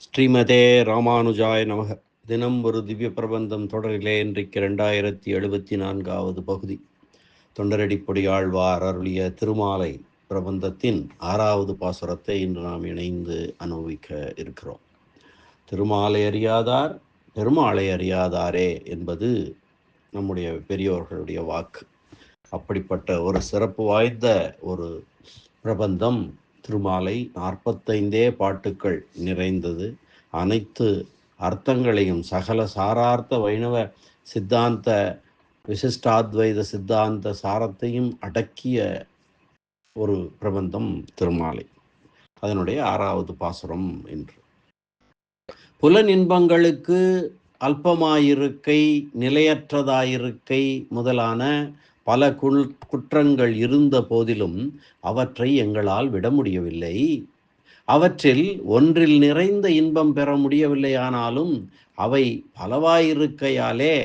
ஸ்ரீமதே ராமானுஜாய நமக. தினம் ஒரு திவ்ய பிரபந்தம் தொடரிலே இன்றைக்கு ரெண்டாயிரத்தி எழுபத்தி நான்காவது பகுதி. தொண்டரடிப்பொடி ஆழ்வார் அருளிய திருமாலை பிரபந்தத்தின் ஆறாவது பாசுரத்தை இன்று நாம் இணைந்து அனுபவிக்க இருக்கிறோம். திருமாலை அறியாதார் பெருமாளை அறியாதாரே என்பது நம்முடைய பெரியோர்களுடைய வாக்கு. அப்படிப்பட்ட ஒரு சிறப்பு வாய்ந்த ஒரு பிரபந்தம் திருமாலை நாற்பத்தைந்தே பாட்டுக்கள் நிறைந்தது. அனைத்து அர்த்தங்களையும் சகல சாரார்த்த வைணவ சித்தாந்த விசிஷ்டாத்வைத சித்தாந்த சாரத்தையும் அடக்கிய ஒரு பிரபந்தம் திருமாலை. அதனுடைய ஆறாவது பாசுரம் என்று புலன் இன்பங்களுக்கு அல்பமாயிருக்கை நிலையற்றதாயிருக்கை முதலான பல குற்றங்கள் இருந்த போதிலும் அவற்றை எங்களால் விட முடியவில்லை. அவற்றில் ஒன்றில் நிறைந்த இன்பம் பெற முடியவில்லையானாலும் அவை பலவாயிருக்கையாலே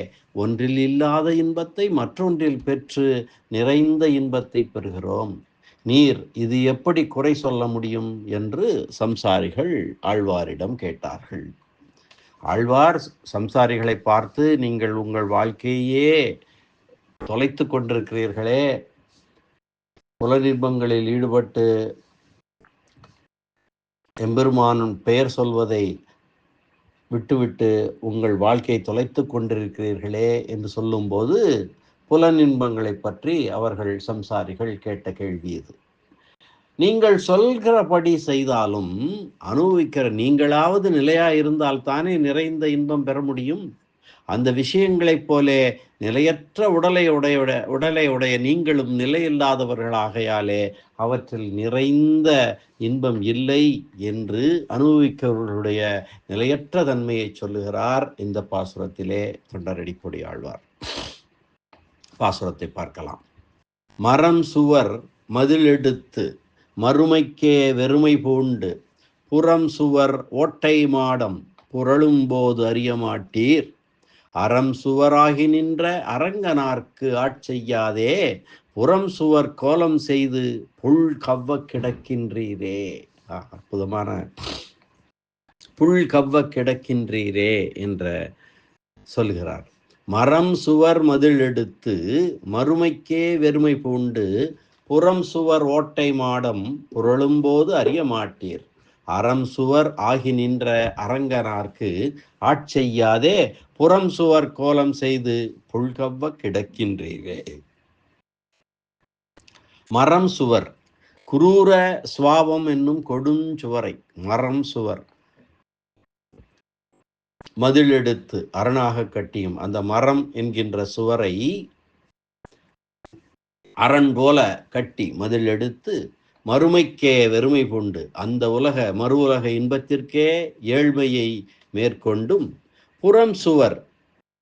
ஒன்றில் இல்லாத இன்பத்தை மற்றொன்றில் பெற்று நிறைந்த இன்பத்தை பெறுகிறோம். நீர் இது எப்படி குறை சொல்ல முடியும்? என்று சம்சாரிகள் ஆழ்வாரிடம் கேட்டார்கள். ஆழ்வார் சம்சாரிகளை பார்த்து நீங்கள் உங்கள் வாழ்க்கையே தொலைத்து கொண்டிருக்கிறீர்களே. புலநிர்பங்களில் ஈடுபட்டு எம்பெருமானும் பெயர் சொல்வதை விட்டுவிட்டு உங்கள் வாழ்க்கையை தொலைத்து கொண்டிருக்கிறீர்களே என்று சொல்லும்போது புலநின்பங்களை பற்றி அவர்கள் சம்சாரிகள் கேட்ட கேள்வி இது. நீங்கள் சொல்கிறபடி செய்தாலும் அனுபவிக்கிற நீங்களாவது நிலையா இருந்தால் தானே நிறைந்த இன்பம் பெற முடியும்? அந்த விஷயங்களைப் போலே நிலையற்ற உடலை உடைய உடலை உடைய நீங்களும் நிலையில்லாதவர்களாகையாலே அவற்றில் நிறைந்த இன்பம் இல்லை என்று அனுபவிக்கிறவர்களுடைய நிலையற்ற தன்மையை சொல்லுகிறார். இந்த பாசுரத்திலே தொண்டரடிப்பொடி ஆழ்வார். பாசுரத்தை பார்க்கலாம். மரம் சுவர் மதில் எடுத்து மறுமைக்கே வெறுமை பூண்டு புறம் சுவர் ஓட்டை மாடம் புரளும் போது அறிய மாட்டீர். அறம் சுவராகி நின்ற அரங்கனார்க்கு ஆட்செய்யாதே புறம் சுவர் கோலம் செய்து புல் கவ்வ கிடக்கின்றீரே. அற்புதமான புல் கவ்வ கிடக்கின்றீரே என்ற சொல்கிறார். மரம் சுவர் மதில் எடுத்து மறுமைக்கே வெறுமை பூண்டு புறம் சுவர் ஓட்டை மாடம் புரளும்போது அறிய மாட்டீர். அறம் சுவர் ஆகி நின்ற அரங்கனார்க்கு ஆட்செய்யாதே புறம் சுவர் கோலம் செய்து புல்கவ்வ கிடக்கின்றீரே. மரம் சுவர் குரூர சுவாபம் என்னும் கொடுஞ்சுவரை மரம் சுவர். மதில் எடுத்து அரணாக கட்டியும் அந்த மரம் என்கின்ற சுவரை அரண் போல கட்டி மதில் எடுத்து மறுமைக்கே வெறுமை பூண்டு. அந்த உலக மறு உலக இன்பத்திற்கே ஏழ்மையை மேற்கொண்டும் புறம் சுவர்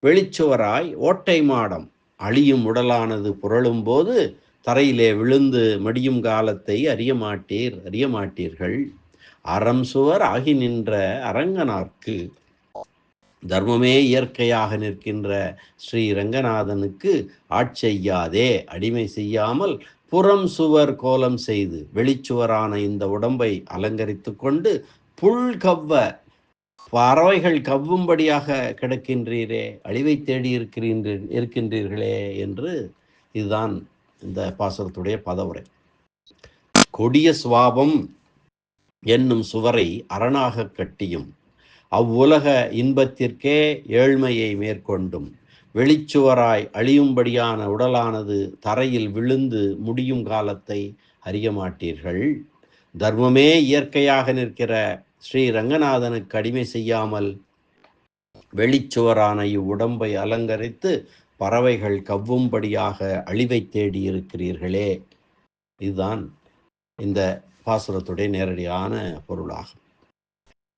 வெளிச்சுவராய் ஓட்டை மாடம் அழியும் உடலானது புரளும் போது தரையிலே விழுந்து மடியும் காலத்தை அறிய மாட்டீர் அறிய மாட்டீர்கள். அறம் சுவர் ஆகி நின்ற அரங்கனார்க்கு. தர்மமே இயற்கையாக நிற்கின்ற ஸ்ரீ ரங்கநாதனுக்கு ஆட்செய்யாதே. அடிமை செய்யாமல் புறம் சுவர் கோலம் செய்து வெளிச்சுவரான இந்த உடம்பை அலங்கரித்து கொண்டு புல் கவ்வ பறவைகள் கவ்வும்படியாக கிடக்கின்றீரே அழிவை தேடி இருக்கிறீன்ற இருக்கின்றீர்களே என்று இதுதான் இந்த பாசுரத்துடைய பதவுரை. கொடிய சுவாபம் என்னும் சுவரை அரணாக கட்டியும் அவ்வுலக இன்பத்திற்கே ஏழ்மையை மேற்கொண்டும் வெளிச்சுவராய் அழியும்படியான உடலானது தரையில் விழுந்து முடியும் காலத்தை அறிய மாட்டீர்கள். தர்மமே இயற்கையாக நிற்கிற ஸ்ரீ ரங்கநாதனுக்கு அடிமை செய்யாமல் வெளிச்சுவரான இவ்வுடம்பை அலங்கரித்து பறவைகள் கவ்வும்படியாக அழிவை தேடி இருக்கிறீர்களே. இதுதான் இந்த பாசுரத்துடைய நேரடியான பொருளாகும்.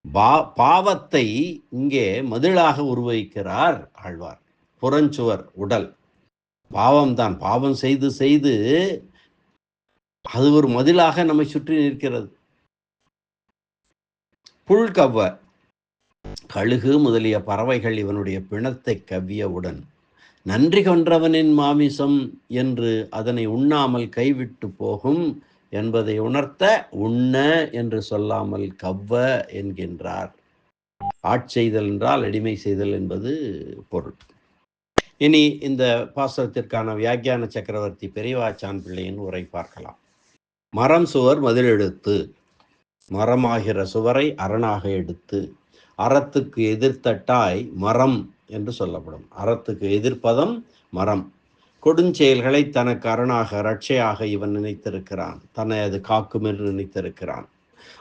பா பாவத்தை இங்கே மதிலாக உருவகிக்கிறார் ஆழ்வார். புறஞ்சுவர் உடல். பாவம்தான். பாவம் செய்து செய்து அது ஒரு மதிலாக நம்மை சுற்றி நிற்கிறது. புல்கவ்வ கழுகு முதலிய பறவைகள் இவனுடைய பிணத்தை கவ்வியவுடன் நன்றி கொன்றவனின் மாமிசம் என்று அதனை உண்ணாமல் கைவிட்டு போகும் என்பதை உணர்த்த உண்ண என்று சொல்லாமல் கவ்வ என்கின்றார். ஆட்செய்தல் என்றால் அடிமை செய்தல் என்பது பொருள். இனி இந்த பாசனத்திற்கான வியாக்கியான சக்கரவர்த்தி பெரியவாச்சான் பிள்ளையின் உரை பார்க்கலாம். மரம் சுவர் மதிலெடுத்து மரமாகிற சுவரை அரணாக எடுத்து அறத்துக்கு எதிர்த்தட்டாய் மரம் என்று சொல்லப்படும். அறத்துக்கு எதிர்ப்பதம் மரம். கொடுஞ்செயல்களை தனக்கு அரணாக ரட்சையாக இவன் நினைத்திருக்கிறான். தன்னை அது காக்கும் என்று நினைத்திருக்கிறான்.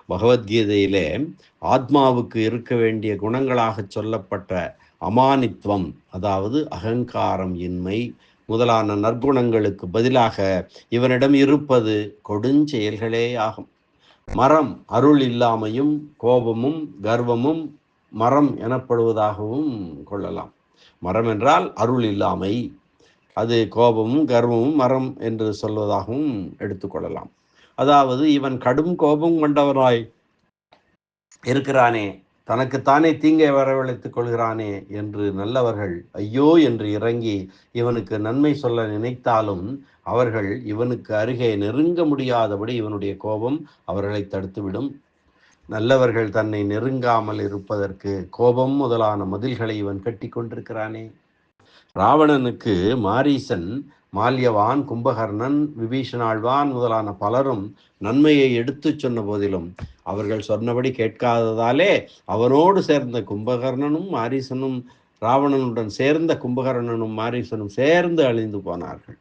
பகவத்கீதையிலே ஆத்மாவுக்கு இருக்க வேண்டிய குணங்களாக சொல்லப்பட்ட அமானித்துவம் அதாவது அகங்காரம் இன்மை முதலான நற்குணங்களுக்கு பதிலாக இவனிடம் இருப்பது கொடுஞ்செயல்களே ஆகும். மரம் அருள் இல்லாமையும் கோபமும் கர்வமும் மரம் எனப்படுவதாகவும் கொள்ளலாம். மரம் என்றால் அருள் இல்லாமை. அது கோபமும் கர்வமும் மரம் என்று சொல்வதாகவும் எடுத்துக்கொள்ளலாம் அதாவது இவன் கடும் கோபம் கொண்டவராய் இருக்கிறானே தனக்குத்தானே தீங்கை வரவழைத்துக் கொள்கிறானே என்று நல்லவர்கள் ஐயோ என்று இறங்கி இவனுக்கு நன்மை சொல்ல நினைத்தாலும் அவர்கள் இவனுக்கு அருகே நெருங்க முடியாதபடி இவனுடைய கோபம் அவர்களை தடுத்துவிடும். நல்லவர்கள் தன்னை நெருங்காமல் இருப்பதற்கு கோபம் முதலான மதில்களை இவன் கட்டி கொண்டிருக்கிறானே. ராவணனுக்கு மாரீசன் மால்யவான் கும்பகர்ணன் விபீஷணாழ்வான் முதலான பலரும் நன்மையை எடுத்துச் சொன்ன போதிலும் அவர்கள் சொன்னபடி கேட்காததாலே அவனோடு சேர்ந்த கும்பகர்ணனும் மாரீசனும் ராவணனுடன் சேர்ந்த கும்பகர்ணனும் மாரீசனும் சேர்ந்து அழிந்து போனார்கள்.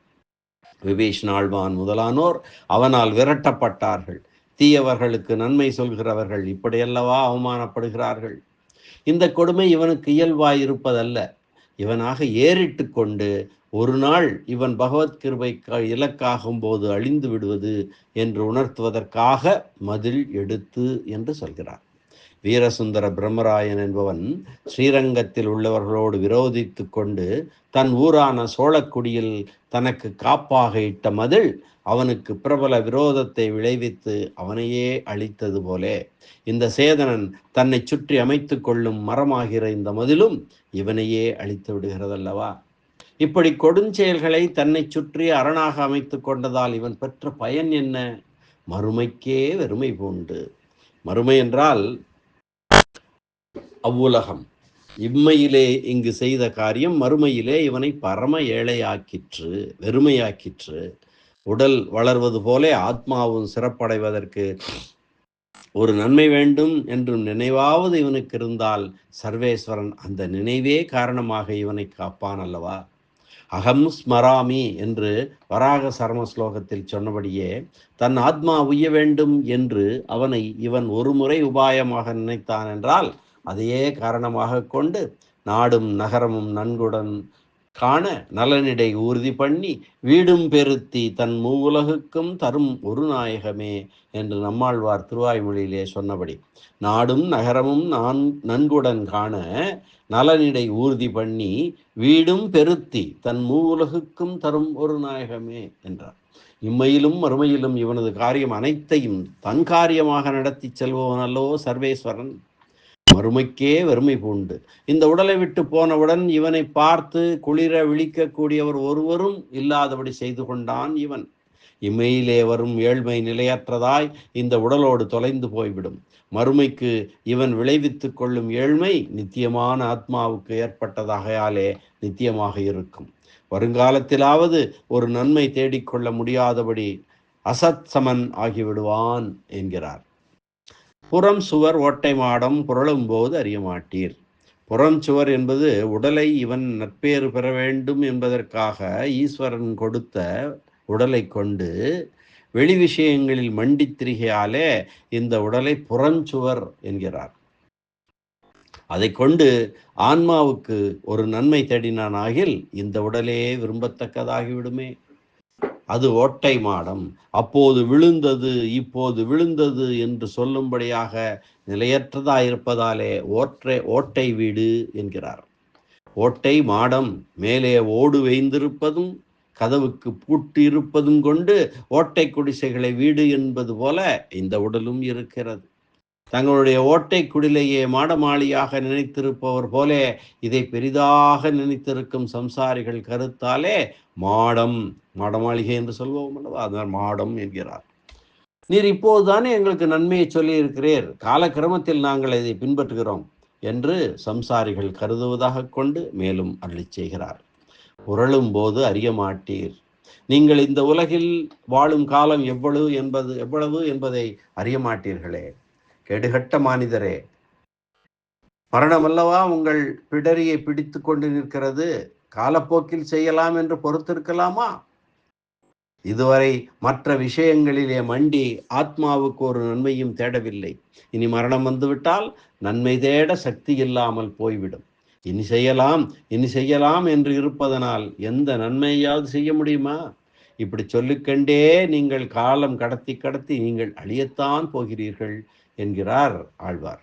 விபீஷணாழ்வான் முதலானோர் அவனால் விரட்டப்பட்டார்கள். தீயவர்களுக்கு நன்மை சொல்கிறவர்கள் இப்படியல்லவா அவமானப்படுகிறார்கள்? இந்த கொடுமை இவனுக்கு இயல்பாய் இருப்பதல்ல இவனாக ஏறிட்டு கொண்டு ஒரு நாள் இவன் பகவத் கிருபை இலக்காகும் போது அழிந்து விடுவது என்று உணர்த்துவதற்காக மதில் எடுத்து என்று சொல்கிறார். வீரசுந்தர பிரம்மராயன் என்பவன் ஸ்ரீரங்கத்தில் உள்ளவர்களோடு விரோதித்து கொண்டு தன் ஊரான சோழக்குடியில் தனக்கு காப்பாக இட்ட மதில் அவனுக்கு பிரபல விரோதத்தை விளைவித்து அவனையே அழித்தது போலே. இந்த சேதனன் தன்னை சுற்றி அமைத்து கொள்ளும் மரமாகிற இந்த மதிலும் இவனையே அழித்து விடுகிறதல்லவா? இப்படி கொடுஞ்செயல்களை தன்னை சுற்றி அரணாக அமைத்து கொண்டதால் இவன் பெற்ற பயன் என்ன? மறுமைக்கே வெறுமை பூண்டு. மறுமை என்றால் அவ்வுலகம். இம்மையிலே இங்கு செய்த காரியம் மறுமையிலே இவனை பரம ஏழையாக்கிற்று வெறுமையாக்கிற்று. உடல் வளர்வது போலே ஆத்மாவும் சிறப்படைவதற்கு ஒரு நன்மை வேண்டும் என்றும் நினைவாவது இவனுக்கு இருந்தால் சர்வேஸ்வரன் அந்த நினைவே காரணமாக இவனை காப்பான் அல்லவா? அகம் ஸ்மராமி என்று வராக சர்ம ஸ்லோகத்தில் சொன்னபடியே தன் ஆத்மா உய்ய வேண்டும் என்று அவனை இவன் ஒரு முறை உபாயமாக நினைத்தான் என்றால் அதையே காரணமாக கொண்டு நாடும் நகரமும் நன்குடன் காண நலனிடை உறுதி பண்ணி வீடும் பெருத்தி தன் மூவுலகுக்கும் தரும் ஒரு நாயகமே என்று நம்மாழ்வார் திருவாய்மொழியிலே சொன்னபடி. நாடும் நகரமும் நான் நன்குடன் காண நலனிடை ஊர்தி பண்ணி வீடும் பெருத்தி தன் மூவுலகுக்கும் தரும் ஒரு நாயகமே என்றார். இம்மையிலும் மறுமையிலும் இவனது காரியம் அனைத்தையும் தன் காரியமாக நடத்தி செல்பவன் அல்லவோ சர்வேஸ்வரன். மறுமைக்கே வறுமை பூண்டு. இந்த உடலை விட்டு போனவுடன் இவனை பார்த்து குளிர விழிக்கக்கூடியவர் ஒருவரும் இல்லாதபடி செய்து கொண்டான் இவன். இம்மையிலே வரும் ஏழ்மை நிலையற்றதாய் இந்த உடலோடு தொலைந்து போய்விடும். மறுமைக்கு இவன் விளைவித்து கொள்ளும் ஏழ்மை நித்தியமான ஆத்மாவுக்கு ஏற்பட்டதாகையாலே நித்தியமாக இருக்கும். வருங்காலத்திலாவது ஒரு நன்மை தேடிக்கொள்ள முடியாதபடி அசத் சமன் ஆகிவிடுவான் என்கிறார். புறம் சுவர் ஓட்டை மாடம் புரளும் போது அறிய மாட்டீர். புறம் சுவர் என்பது உடலை இவன் நட்பேறு பெற வேண்டும் என்பதற்காக ஈஸ்வரன் கொடுத்த உடலை கொண்டு வெளி விஷயங்களில் மண்டி திரிகையாலே இந்த உடலை புறஞ்சுவர் என்கிறார். அதை கொண்டு ஆன்மாவுக்கு ஒரு நன்மை தேடினான் ஆகில் இந்த உடலே விரும்பத்தக்கதாகிவிடுமே. அது ஓட்டை மாடம். அப்போது விழுந்தது இப்போது விழுந்தது என்று சொல்லும்படியாக நிலையற்றதாயிருப்பதாலே ஓற்றை ஓட்டை வீடு என்கிறார். ஓட்டை மாடம் மேலே ஓடு வைந்திருப்பதும் கதவுக்கு பூட்டு இருப்பதும் கொண்டு ஓட்டை குடிசைகளை வீடு என்பது போல இந்த உடலும் இருக்கிறது. தங்களுடைய ஓட்டை குடிலையே மாடமாளியாக நினைத்திருப்பவர் போல இதை பெரிதாக நினைத்திருக்கும் சம்சாரிகள் கருத்தாலே மாடம் மாடமாளிகை என்று சொல்வோம் அல்லவா? அதனால் மாடம் என்கிறார். நீர் இப்போதுதானே எங்களுக்கு நன்மையை சொல்லியிருக்கிறீர். காலக்கிரமத்தில் நாங்கள் இதை பின்பற்றுகிறோம் என்று சம்சாரிகள் கருதுவதாக கொண்டு மேலும் அருளி செய்கிறார். உரளும் போது அறிய மாட்டீர். நீங்கள் இந்த உலகில் வாழும் காலம் எவ்வளவு என்பது எவ்வளவு என்பதை அறிய மாட்டீர்களே. கெடுகட்ட மானிதரே. மரணமல்லவா உங்கள் பிடரியை பிடித்து கொண்டு நிற்கிறது. காலப்போக்கில் செய்யலாம் என்று பொறுத்திருக்கலாமா? இதுவரை மற்ற விஷயங்களிலே மண்டி ஆத்மாவுக்கு ஒரு நன்மையும் தேடவில்லை. இனி மரணம் வந்துவிட்டால் நன்மை தேட சக்தி இல்லாமல் போய்விடும். இனி செய்யலாம் இனி செய்யலாம் என்று இருப்பதனால் எந்த நன்மையாவது செய்ய முடியுமா? இப்படி சொல்லிக்கண்டே நீங்கள் காலம் கடத்தி கடத்தி நீங்கள் அழியத்தான் போகிறீர்கள். என்கிறார் ஆழ்வார்.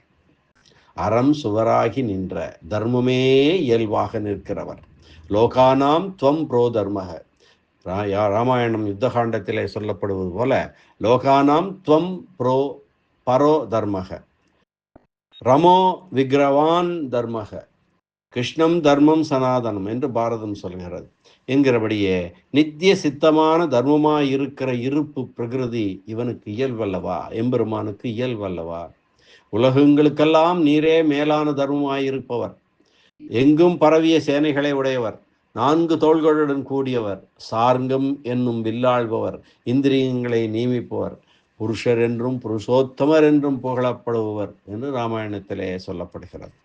அறம் சுவராகி நின்ற தர்மமே இயல்பாக நிற்கிறவர். லோகானாம் துவம் ப்ரோ தர்மக. ராமாயணம் யுத்தகாண்டத்திலே சொல்லப்படுவது போல லோகானாம் துவம் புரோ பரோ தர்மக. ரமோ விக்ரவான் தர்மக. கிருஷ்ணம் தர்மம் சனாதனம் என்று பாரதம் சொல்கிறது. என்கிறபடியே நித்திய சித்தமான தர்மமாய் இருக்கிற இருப்பு பிரகிருதி இவனுக்கு இயல்பல்லவா? எம்பெருமானுக்கு இயல்பல்லவா? உலகங்களுக்கெல்லாம் நீரே மேலான தர்மமாயிருப்பவர். எங்கும் பரவிய சேனைகளை உடையவர். நான்கு தோள்களுடன் கூடியவர். சார்ங்கம் என்னும் வில்லாழ்பவர். இந்திரியங்களை நியமிப்பவர் புருஷர் என்றும் புருஷோத்தமர் என்றும் புகழப்படுபவர் என்று ராமாயணத்திலே சொல்லப்படுகிறது.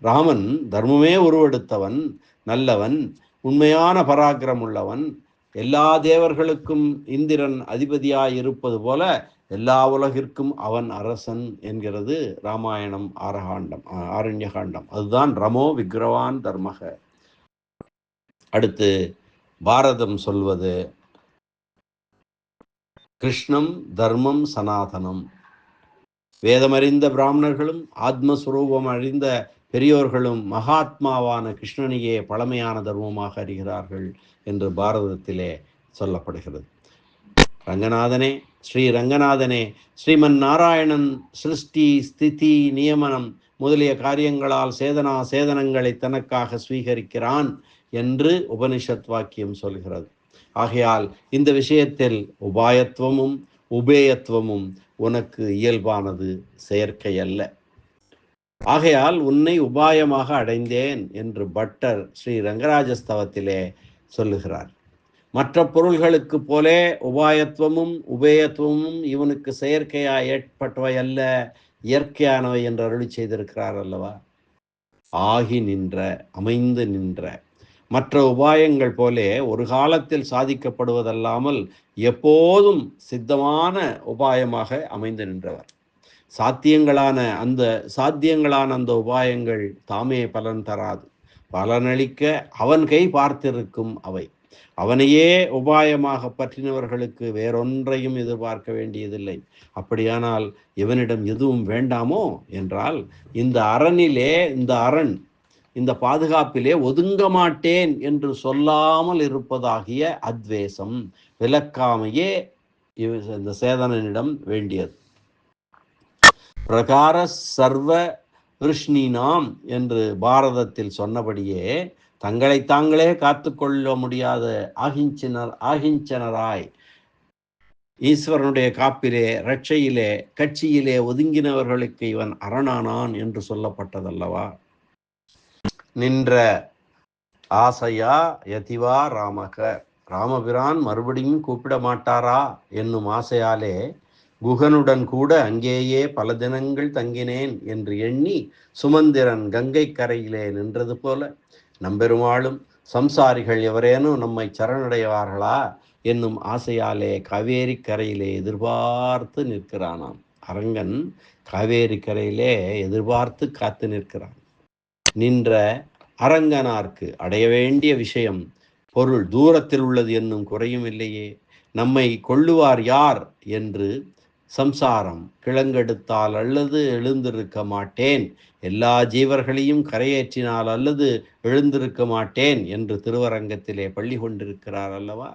ராமன் தர்மமே உருவெடுத்தவன் நல்லவன் உண்மையான பராக்கிரம் உள்ளவன் எல்லா தேவர்களுக்கும் இந்திரன் அதிபதியாய் இருப்பது போல எல்லா உலகிற்கும் அவன் அரசன் என்கிறது ராமாயணம் ஆரகாண்டம் ஆரண்யகாண்டம். அதுதான் ரமோ விக்ரவான் தர்மக. அடுத்து பாரதம் சொல்வது கிருஷ்ணம் தர்மம் சனாதனம். வேதமறிந்த பிராமணர்களும் ஆத்மஸ்வரூபம் அறிந்த பெரியோர்களும் மகாத்மாவான கிருஷ்ணனையே பழமையான தர்மமாக அறிகிறார்கள் என்று பாரதத்திலே சொல்லப்படுகிறது. ரங்கநாதனே ஸ்ரீ ரங்கநாதனே ஸ்ரீமன் நாராயணன் சிருஷ்டி ஸ்திதி நியமனம் முதலிய காரியங்களால் சேதனா சேதனங்களை தனக்காக ஸ்வீகரிக்கிறான் என்று உபனிஷத் வாக்கியம் சொல்கிறது. ஆகையால் இந்த விஷயத்தில் உபாயத்துவமும் உபேயத்துவமும் உனக்கு இயல்பானது செயற்கை அல்ல ஆகையால் உன்னை உபாயமாக அடைந்தேன் என்று பட்டர் ஸ்ரீ ரங்கராஜஸ்தவத்திலே சொல்லுகிறார். மற்ற பொருள்களுக்கு போலே உபாயத்துவமும் உபேயத்துவமும் இவனுக்கு செயற்கையாக ஏற்பட்டவை அல்ல இயற்கையானவை என்று அருளி செய்திருக்கிறார் அல்லவா? ஆகி நின்ற அமைந்து நின்ற. மற்ற உபாயங்கள் போலே ஒரு காலத்தில் சாதிக்கப்படுவதல்லாமல் எப்போதும் சித்தமான உபாயமாக அமைந்து நின்றவர். சாத்தியங்களான அந்த சாத்தியங்களான அந்த உபாயங்கள் தாமே பலன் தராது. பலனளிக்க அவன் கை பார்த்திருக்கும் அவை. அவனையே உபாயமாக பற்றினவர்களுக்கு வேறொன்றையும் எதிர்பார்க்க வேண்டியதில்லை. அப்படியானால் இவனிடம் எதுவும் வேண்டாமோ? என்றால் இந்த அரணிலே இந்த அரண் இந்த பாதுகாப்பிலே ஒதுங்க மாட்டேன் என்று சொல்லாமல் இருப்பதாகிய அத்வேஷம் விளக்காமையே இந்த சேதனனிடம் வேண்டியது. பிரகார சர்வ விருஷ்ணினாம் என்று பாரதத்தில் சொன்னபடியே தங்களை தாங்களே காத்து கொள்ள முடியாத ஆகிஞ்சனர் ஆகிஞ்சனராய் ஈஸ்வரனுடைய காப்பிலே ரட்சையிலே கட்சியிலே ஒதுங்கினவர்களுக்கு இவன் அரணானான் என்று சொல்லப்பட்டதல்லவா? நின்ற ஆசையா யதிவா ராமக. ராமபிரான் மறுபடியும் கூப்பிட மாட்டாரா என்னும் ஆசையாலே குகனுடன் கூட அங்கேயே பல தினங்கள் தங்கினேன் என்று எண்ணி சுமந்திரன் கங்கை கரையிலே நின்றது போல நம்பெருமாளும் சம்சாரிகள் எவரேனும் நம்மை சரணடைவார்களா? என்னும் ஆசையாலே காவேரி கரையிலே எதிர்பார்த்து நிற்கிறானாம். அரங்கன் காவேரி கரையிலே எதிர்பார்த்து காத்து நிற்கிறான். நின்ற அரங்கனார்க்கு அடைய வேண்டிய விஷயம் பொருள் தூரத்தில் உள்ளது என்னும் குறையும் இல்லையே. நம்மை கொள்ளுவார் யார்? என்று சம்சாரம் கிழங்கெடுத்தால் அல்லது எழுந்திருக்க மாட்டேன். எல்லா ஜீவர்களையும் கரையேற்றினால் அல்லது எழுந்திருக்க மாட்டேன் என்று திருவரங்கத்திலே பள்ளி கொண்டிருக்கிறார் அல்லவா?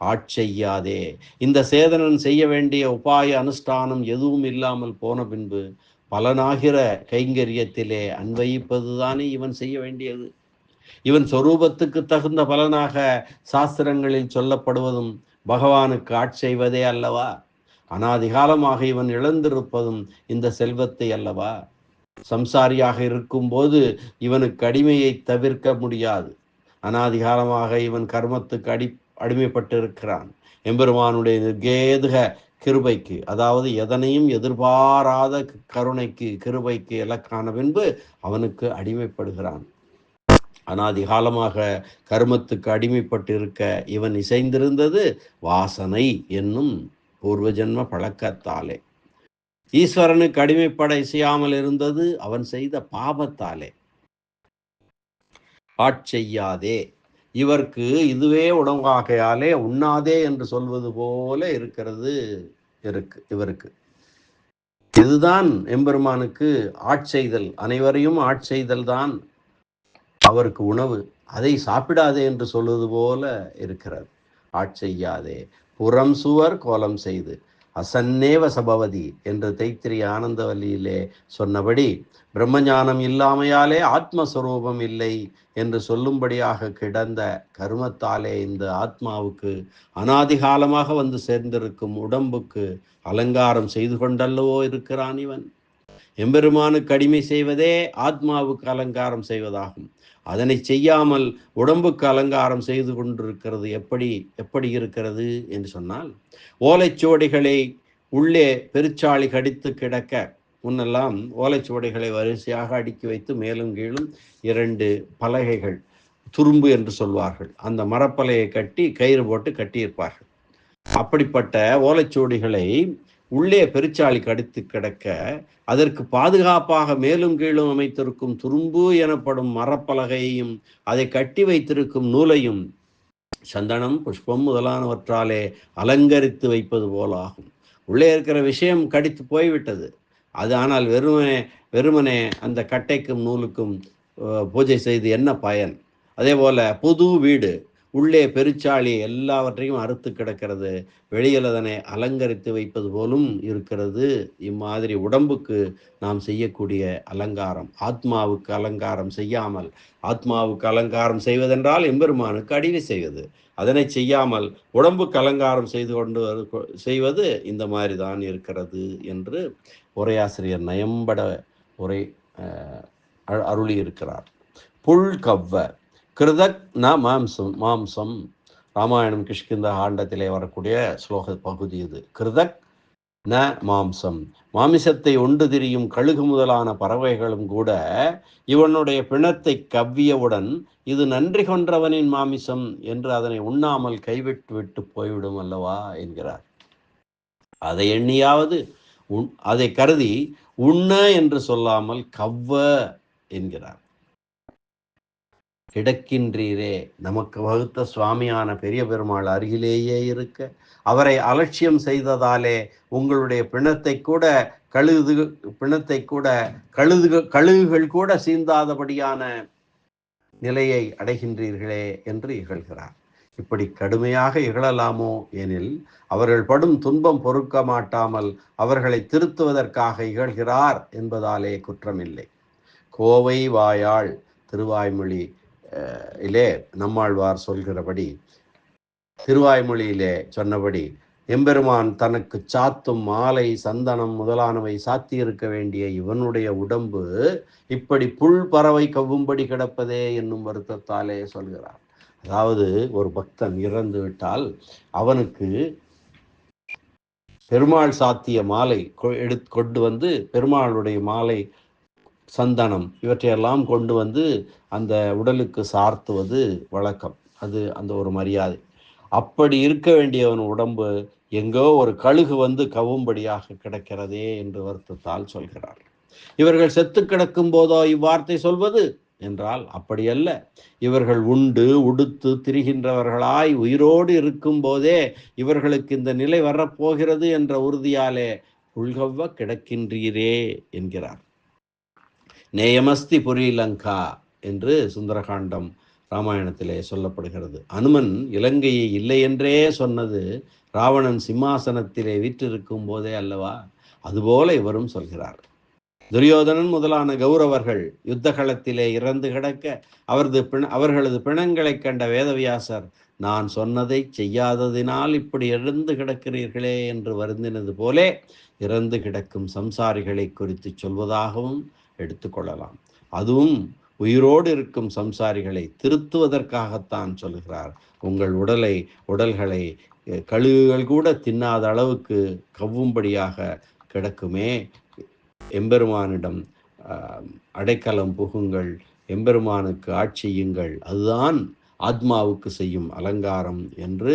ஆட்செய்யாதே இந்த சேதனன் செய்ய வேண்டிய உபாய அனுஷ்டானம் எதுவும் இல்லாமல் போன பின்பு பலனாகிற கைங்கரியத்திலே அன்வயிப்பதுதானே இவன் செய்ய வேண்டியது. இவன் சொரூபத்துக்கு தகுந்த பலனாக சாஸ்திரங்களில் சொல்லப்படுவதும் பகவானுக்கு ஆட்செய்வதே அல்லவா? அனாதிகாலமாக இவன் இழந்திருப்பதும் இந்த செல்வத்தை அல்லவா? சம்சாரியாக இருக்கும்போது இவனுக்கு அடிமையை தவிர்க்க முடியாது. அனாதிகாலமாக இவன் கர்மத்துக்கு அடி அடிமைப்பட்டிருக்கிறான். எம்பெருமானுடைய நிர்கேதுக கிருபைக்கு அதாவது எதனையும் எதிர்பாராத கருணைக்கு கிருபைக்கு இலக்கான பின்பு அவனுக்கு அடிமைப்படுகிறான். அனாதிகாலமாக கர்மத்துக்கு அடிமைப்பட்டிருக்க இவன் இசைந்திருந்தது வாசனை என்னும் பூர்வஜன்ம பழக்கத்தாலே. ஈஸ்வரனுக்கு அடிமைப்பட இசையாமல் இருந்தது அவன் செய்த பாபத்தாலே. ஆட்செய்யாதே இவர்க்கு இதுவே உடம்பாகையாலே உண்ணாதே என்று சொல்வது போல இருக்கிறது இருக்கு இவருக்கு. இதுதான் எம்பெருமானுக்கு ஆட்செய்தல் அனைவரையும் ஆட்செய்தல் தான் அவருக்கு உணவு. அதை சாப்பிடாதே என்று சொல்வது போல இருக்கிறது. ஆட்செய்யாதே புறம் சுவர் கோலம் செய்து அசன்னேவ சபவதி என்று தைத்திரி ஆனந்தவல்லியிலே சொன்னபடி பிரம்மஞானம் இல்லாமையாலே ஆத்மஸ்வரூபம் இல்லை என்று சொல்லும்படியாக கிடந்த கருமத்தாலே இந்த ஆத்மாவுக்கு அனாதிகாலமாக வந்து சேர்ந்திருக்கும் உடம்புக்கு அலங்காரம் செய்து கொண்டல்லவோ இருக்கிறான் இவன். எம்பெருமானுக்கு அடிமை செய்வதே ஆத்மாவுக்கு அலங்காரம் செய்வதாகும். அதனை செய்யாமல் உடம்புக்கு அலங்காரம் செய்து கொண்டிருக்கிறது எப்படி எப்படி இருக்கிறது என்று சொன்னால் ஓலைச்சுவடிகளை உள்ளே பெருச்சாளி கடித்து கிடக்க முன்னெல்லாம் ஓலைச்சுவடிகளை வரிசையாக அடுக்கி வைத்து மேலும் கீழும் இரண்டு பலகைகள் துரும்பு என்று சொல்வார்கள். அந்த மரப்பலையை கட்டி கயிறு போட்டு கட்டியிருப்பார்கள். அப்படிப்பட்ட ஓலைச்சுவடிகளை உள்ளே பெருச்சாளி கடித்து கிடக்க அதற்கு பாதுகாப்பாக மேலும் கீழும் அமைத்திருக்கும் துரும்பு எனப்படும் மரப்பலகையையும் அதை கட்டி வைத்திருக்கும் நூலையும் சந்தனம் புஷ்பம் முதலானவற்றாலே அலங்கரித்து வைப்பது போலாகும். உள்ளே இருக்கிற விஷயம் கடித்து போய்விட்டது. அது ஆனால் வெறுமனே வெறுமனே அந்த கட்டைக்கும் நூலுக்கும் பூஜை செய்து என்ன பயன்? அதே போல புது வீடு உள்ளே பெருச்சாளி எல்லாவற்றையும் அறுத்து கிடக்கிறது. வெளியில் அதனை அலங்கரித்து வைப்பது போலும் இருக்கிறது. இம்மாதிரி உடம்புக்கு நாம் செய்யக்கூடிய அலங்காரம் ஆத்மாவுக்கு அலங்காரம் செய்யாமல் ஆத்மாவுக்கு அலங்காரம் செய்வதென்றால் எம்பெருமானுக்கு அடிவு செய்வது. அதனை செய்யாமல் உடம்புக்கு அலங்காரம் செய்து கொண்டு செய்வது இந்த மாதிரி தான் இருக்கிறது என்று உரையாசிரியர் நயம்பட உரை அருளி இருக்கிறார் புல் கவ்வ கிருதக் ந மாம்சம் மாம்சம். ராமாயணம் கிஷ்கிந்த ஆண்டத்திலே வரக்கூடிய ஸ்லோக பகுதி இது. கிருதக் ந மாம்சம். மாமிசத்தை ஒன்று திரியும் கழுகு முதலான பறவைகளும் கூட இவனுடைய பிணத்தை கவ்வியவுடன் இது நன்றி கொன்றவனின் மாமிசம் என்று அதனை உண்ணாமல் கைவிட்டு விட்டு போய்விடும் அல்லவா? என்கிறார். அதை எண்ணியாவது உன் அதை கருதி உண்ண என்று சொல்லாமல் கவ்வ என்கிறார். கிடக்கின்றீரே. நமக்கு வகுத்த சுவாமியான பெரிய பெருமாள் அருகிலேயே இருக்க. அவரை அலட்சியம் செய்ததாலே உங்களுடைய பிணத்தை கூட கழுது பிணத்தை கூட கழுது கழுகுகள் கூட சீந்தாதபடியான நிலையை அடைகின்றீர்களே என்று இகழ்கிறார். இப்படி கடுமையாக இகழலாமோ எனில் அவர்கள் படும் துன்பம் பொறுக்க மாட்டாமல் அவர்களை திருத்துவதற்காக இகழ்கிறார் என்பதாலே குற்றமில்லை. கோவை வாயாள் திருவாய்மொழி இலே நம்மாழ்வார் சொல்கிறபடி திருவாய்மொழியிலே சொன்னபடி எம்பெருமான் தனக்கு சாத்தும் மாலை சந்தனம் முதலானவை சாத்தியிருக்க வேண்டிய இவனுடைய உடம்பு இப்படி புல் பறவை கவ்வும்படி கிடப்பதே என்னும் வருத்தத்தாலே சொல்கிறார். அதாவது ஒரு பக்தன் இறந்து விட்டால் அவனுக்கு பெருமாள் சாத்திய மாலை எடுத்து கொண்டு வந்து பெருமாளுடைய மாலை சந்தனம். இவற்றையெல்லாம் கொண்டு வந்து அந்த உடலுக்கு சார்த்துவது வழக்கம். அது அந்த ஒரு மரியாதை. அப்படி இருக்க வேண்டியவன் உடம்பு எங்கோ ஒரு கழுகு வந்து கவும்படியாக கிடக்கிறதே என்று வருத்தத்தால் சொல்கிறார். இவர்கள் செத்து கிடக்கும் போதோ இவ்வார்த்தை சொல்வது? என்றால் அப்படியல்ல. இவர்கள் உண்டு உடுத்து திரிகின்றவர்களாய் உயிரோடு இருக்கும் போதே இவர்களுக்கு இந்த நிலை வரப்போகிறது என்ற உறுதியாலே உள்கவ்வ கிடக்கின்றீரே என்கிறார். நேயமஸ்தி புரிலங்கா என்று சுந்தரகாண்டம் ராமாயணத்திலே சொல்லப்படுகிறது. அனுமன் இலங்கையை இல்லை என்றே சொன்னது ராவணன் சிம்மாசனத்திலே வீற்றிருக்கும் போதே அல்லவா? அதுபோல இவரும் சொல்கிறார். துரியோதனன் முதலான கௌரவர்கள் யுத்த களத்திலே இறந்து கிடக்க அவரது பிண அவர்களது பிணங்களைக் கண்ட வேதவியாசர் நான் சொன்னதை செய்யாததினால் இப்படி இறந்து கிடக்கிறீர்களே என்று வருந்தினது போலே இறந்து கிடக்கும் சம்சாரிகளை குறித்து சொல்வதாகவும் எடுத்துக்கொள்ளலாம். அதுவும் உயிரோடு இருக்கும் சம்சாரிகளை திருத்துவதற்காகத்தான் சொல்கிறார். உங்கள் உடலை உடல்களை கழுகுகள் கூட தின்னாத அளவுக்கு கவ்வும்படியாக கிடக்குமே. எம்பெருமானிடம் அடைக்கலம் புகுங்கள் எம்பெருமானுக்கு ஆட்சியுங்கள் அதுதான் ஆத்மாவுக்கு செய்யும் அலங்காரம் என்று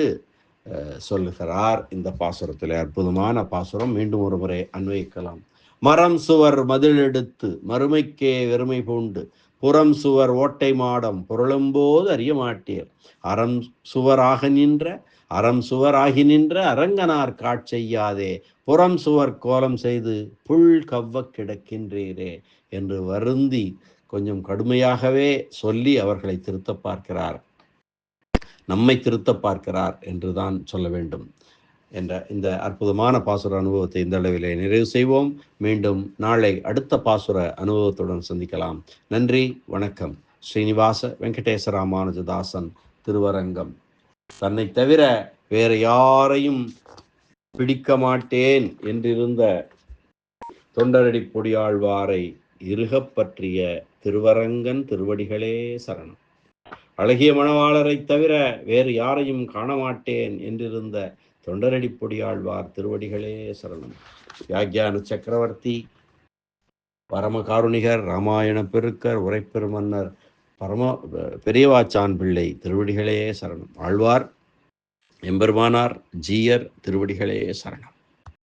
சொல்லுகிறார். இந்த பாசுரத்தில் அற்புதமான பாசுரம். மீண்டும் ஒரு முறை அன்வயிக்கலாம். மரம் சுவர் மதிலெடுத்து மறுமைக்கே வெறுமை பூண்டு. புறம் சுவர் ஓட்டை மாடம் புரளும்போது அறிய மாட்டீர். அறம் சுவராக நின்ற அறம் சுவராகி நின்ற அரங்கனார் காட்செய்யாதே புறம் சுவர் கோலம் செய்து புல் கவ்வ கிடக்கின்றீரே என்று வருந்தி கொஞ்சம் கடுமையாகவே சொல்லி அவர்களை திருத்த பார்க்கிறார். நம்மை திருத்த பார்க்கிறார் என்றுதான் சொல்ல வேண்டும். என்ற இந்த அற்புதமான பாசுர அனுபவத்தை இந்த அளவிலே நிறைவு செய்வோம். மீண்டும் நாளை அடுத்த பாசுர அனுபவத்துடன் சந்திக்கலாம். நன்றி வணக்கம். ஸ்ரீனிவாச வெங்கடேச ராமானுஜதாசன் திருவரங்கம். தன்னை தவிர வேறு யாரையும் பிடிக்க மாட்டேன் என்றிருந்த தொண்டரடி பொடியாழ்வாரை இருகப் பற்றிய திருவரங்கன் திருவடிகளே சரணம். அழகிய மணவாளரை தவிர வேறு யாரையும் காண மாட்டேன் என்றிருந்த தொண்டரடி பொடியாழ்வார் திருவடிகளே சரணம். வியாக்கியான சக்கரவர்த்தி பரமகாருணிகர் ராமாயண பெருக்கர் உரைப்பெருமன்னர் பரம பெரியவாச்சான் பிள்ளை திருவடிகளே சரணம். ஆழ்வார் எம்பெருமானார் ஜீயர் திருவடிகளே சரணம்.